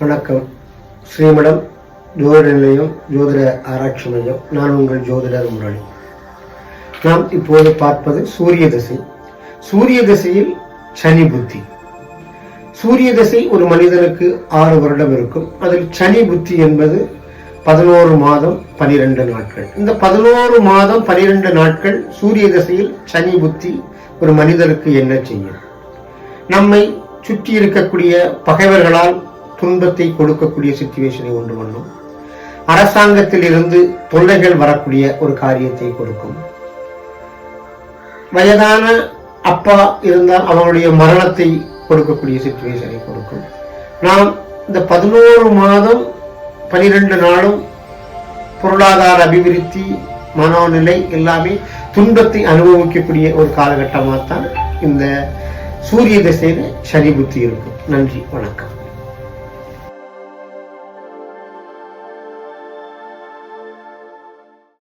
வணக்கம். ஸ்ரீமடம் ஜோதிட நிலையம் ஜோதிட ஆராய்ச்சி மையம் நான் உங்கள் ஜோதிடர் முரளி. நாம் இப்போது பார்ப்பது சூரிய தசை. சூரிய தசையில் சனி புத்தி. சூரிய தசை ஒரு மனிதனுக்கு ஆறு வருடம் இருக்கும். அதில் சனி புத்தி என்பது பதினோரு மாதம் பனிரெண்டு நாட்கள். இந்த பதினோரு மாதம் பனிரெண்டு நாட்கள் சூரிய திசையில் சனி புத்தி ஒரு மனிதருக்கு என்ன செய்யும்? நம்மை சுற்றி இருக்கக்கூடிய பகைவர்களால் துன்பத்தை கொடுக்கக்கூடிய சுச்சுவேஷனை உண்டு பண்ணும். அரசாங்கத்தில் இருந்து தொல்லைகள் வரக்கூடிய ஒரு காரியத்தை கொடுக்கும். வயதான அப்பா இருந்தால் அவனுடைய மரணத்தை கொடுக்கக்கூடிய சுச்சுவேஷனை கொடுக்கும். நாம் இந்த பதினோரு மாதம் பனிரெண்டு நாளும் பொருளாதார அபிவிருத்தி மனோநிலை எல்லாமே துன்பத்தை அனுபவிக்கக்கூடிய ஒரு காலகட்டமாக தான் இந்த சூரிய திசையில சனி புத்தி இருக்கும். நன்றி வணக்கம்.